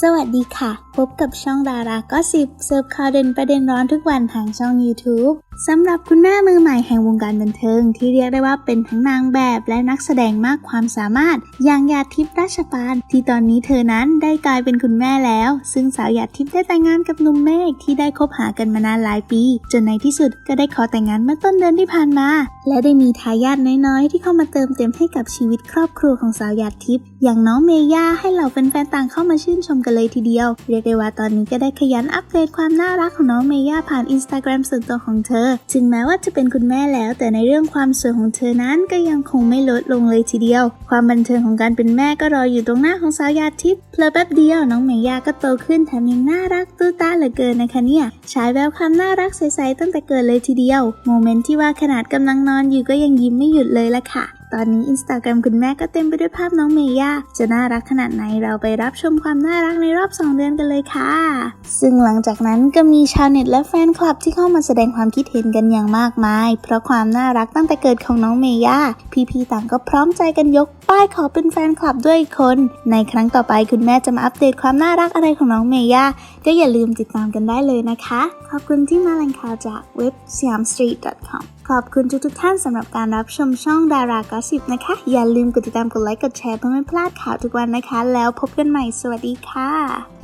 สวัสดีค่ะ พบกับช่องดาราก็สิบเสิร์ฟข่าวเด่นประเด็นร้อนทุกวันทางช่อง YouTube สำหรับคุณแม่มือใหม่แห่งวงการบันเทิง ที่เรียกได้ว่าเป็นทั้งนางแบบและนักแสดงมากความสามารถ อย่างหยาดทิพย์ราชปานที่ตอนนี้เธอนั้นได้กลายเป็นคุณแม่แล้ว ซึ่งสาวหยาดทิพย์ได้แต่งงานกับหนุ่มเมฆที่ได้คบหากันมานานหลายปี จนในที่สุดก็ได้ขอแต่งงานเมื่อต้นเดือนที่ผ่านมา และได้มีทายาทน้อยๆ ที่เข้ามาเติมเต็มให้กับชีวิตครอบครัวของสาวหยาดทิพย์อย่างน้องเมย่าให้เหล่าแฟนๆต่างเข้ามาชื่นชมกันเลยทีเดียวเรียกได้ว่าตอนนี้ก็ได้ขยันอัปเดตความน่ารักของน้องเมย่าผ่านอินสตาแกรมส่วนตัวของเธอ ถึงแม้ว่าจะเป็นคุณแม่แล้ว แต่ในเรื่องความสวยของเธอนั้นก็ยังคงไม่ลดลงเลยทีเดียว ความบันเทิงของการเป็นแม่ก็รออยู่ตรงหน้าของสาวยาดทิพย์เพลอแป๊บเดียวน้องเมย่าก็โตขึ้นแถมยังน่ารักตื้อตาเหลือเกินนะคะเนี่ยฉายแววความน่ารักใสๆตั้งแต่เกิดเลยทีเดียว โมเมนต์ที่ว่าขนาดกำลังนอนอยู่ก็ยังยิ้มไม่หยุดเลยละค่ะ ตอนนี้อินสตาแกรมคุณแม่ก็เต็มไปด้วยภาพน้องเมย่าจะน่ารักขนาดไหนเราไปรับชมความน่ารักในรอบ 2 เดือนกันเลยค่ะ ซึ่งหลังจากนั้นก็มีชาวเน็ตและแฟนคลับที่เข้ามาแสดงความคิดเห็นกันอย่างมากมาย เพราะความน่ารักตั้งแต่เกิดของน้องเมย่าพี่ๆต่างก็พร้อมใจกันยกป้ายขอเป็นแฟนคลับด้วยอีกคน ในครั้งต่อไปคุณแม่จะมาอัปเดตความน่ารักอะไรของน้องเมย่าก็อย่าลืมติดตามกันได้เลยนะคะ ขอบคุณที่มาแหล่งข่าวจากเว็บ siamstreet.com ขอบคุณทุกๆท่านสำหรับการรับชมช่องดารากอสิบนะคะ อย่าลืมกดติดตามกดไลค์กดแชร์เพื่อไม่พลาดข่าวทุกวันนะคะ แล้วพบกันใหม่สวัสดีค่ะ